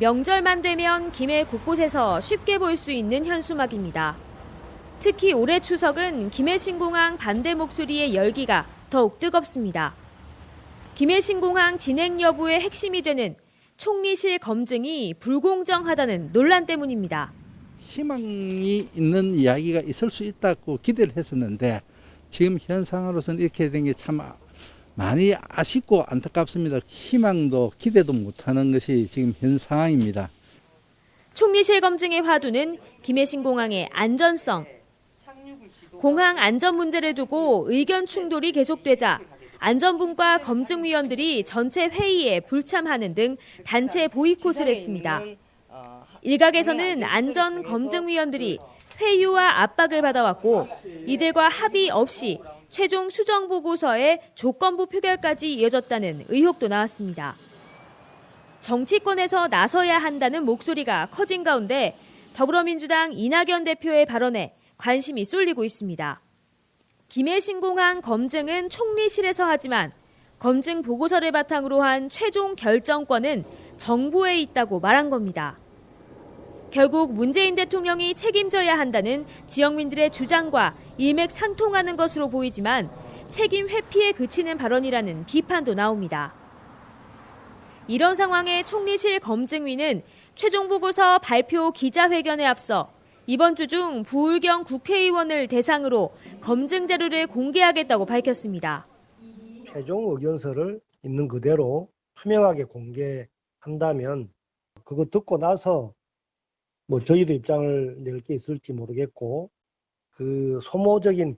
명절만 되면 김해 곳곳에서 쉽게 볼 수 있는 현수막입니다. 특히 올해 추석은 김해 신공항 반대 목소리의 열기가 더욱 뜨겁습니다. 김해 신공항 진행 여부의 핵심이 되는 총리실 검증이 불공정하다는 논란 때문입니다. 희망이 있는 이야기가 있을 수 있다고 기대를 했었는데 지금 현상으로서는 이렇게 된 게 참 많이 아쉽고 안타깝습니다. 희망도 기대도 못하는 것이 지금 현 상황입니다. 총리실 검증의 화두는 김해 신공항의 안전성, 공항 안전 문제를 두고 의견 충돌이 계속되자 안전분과 검증위원들이 전체 회의에 불참하는 등 단체 보이콧을 했습니다. 일각에서는 안전 검증위원들이 회유와 압박을 받아왔고 이들과 합의 없이 최종 수정 보고서의 조건부 표결까지 이어졌다는 의혹도 나왔습니다. 정치권에서 나서야 한다는 목소리가 커진 가운데 더불어민주당 이낙연 대표의 발언에 관심이 쏠리고 있습니다. 김해 신공항 검증은 총리실에서 하지만 검증 보고서를 바탕으로 한 최종 결정권은 정부에 있다고 말한 겁니다. 결국 문재인 대통령이 책임져야 한다는 지역민들의 주장과 일맥상통하는 것으로 보이지만 책임 회피에 그치는 발언이라는 비판도 나옵니다. 이런 상황에 총리실 검증위는 최종 보고서 발표 기자회견에 앞서 이번 주 중 부울경 국회의원을 대상으로 검증 자료를 공개하겠다고 밝혔습니다. 최종 의견서를 있는 그대로 투명하게 공개한다면 그거 듣고 나서 뭐 저희도 입장을 낼 게 있을지 모르겠고 그 소모적인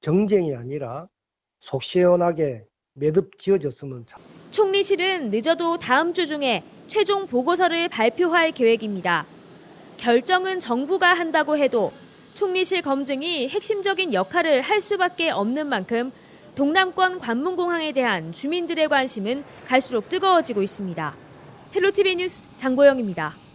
경쟁이 아니라 속 시원하게 매듭 지어졌으면 참 총리실은 늦어도 다음 주 중에 최종 보고서를 발표할 계획입니다. 결정은 정부가 한다고 해도 총리실 검증이 핵심적인 역할을 할 수밖에 없는 만큼 동남권 관문공항에 대한 주민들의 관심은 갈수록 뜨거워지고 있습니다. 헬로티비 뉴스 장보영입니다.